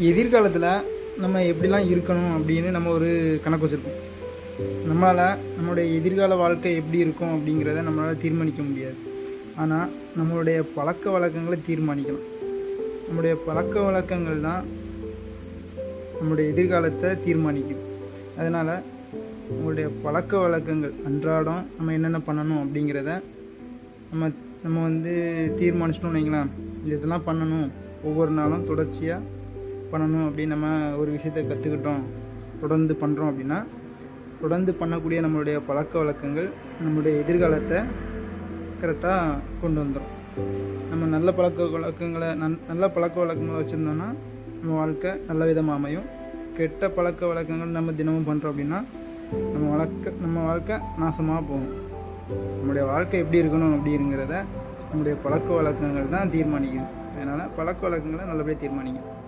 எதிர்காலத்தில் நம்ம எப்படிலாம் இருக்கணும் அப்படின்னு நம்ம ஒரு கணக்கு வச்சுருக்கோம். நம்மளால் நம்மளுடைய எதிர்கால வாழ்க்கை எப்படி இருக்கும் அப்படிங்கிறத நம்மளால் தீர்மானிக்க முடியாது. ஆனால் நம்மளுடைய பழக்க வழக்கங்களை தீர்மானிக்கலாம் நம்முடைய பழக்க வழக்கங்கள் தான் நம்முடைய எதிர்காலத்தை தீர்மானிக்குது. அதனால் நம்மளுடைய பழக்க வழக்கங்கள் அன்றாடம் நம்ம என்னென்ன பண்ணணும் அப்படிங்கிறத நம்ம நம்ம வந்து தீர்மானிச்சிட்டோம் வைங்களேன். இதெல்லாம் பண்ணணும். ஒவ்வொரு நாளும் தொடர்ச்சியாக பண்ணணும் அப்படின்னு நம்ம ஒரு விஷயத்தை கற்றுக்கிட்டோம் தொடர்ந்து பண்ணுறோம் அப்படின்னா தொடர்ந்து பண்ணக்கூடிய நம்மளுடைய பழக்க வழக்கங்கள் நம்மளுடைய எதிர்காலத்தை கரெக்டாக கொண்டு வந்துடும் நம்ம நல்ல பழக்க வழக்கங்களை நன் நல்ல பழக்க வழக்கங்களை வச்சுருந்தோம்னா நம்ம வாழ்க்கை நல்ல விதமாக அமையும். கெட்ட பழக்க வழக்கங்கள் நம்ம தினமும் பண்ணுறோம் அப்படின்னா நம்ம வழக்க நம்ம வாழ்க்கை நாசமாக போகும். நம்முடைய வாழ்க்கை எப்படி இருக்கணும் அப்படிங்கிறத நம்முடைய பழக்க வழக்கங்கள் தான் தீர்மானிக்குது. அதனால் பழக்க வழக்கங்களை நல்லபடியாக தீர்மானிக்கும்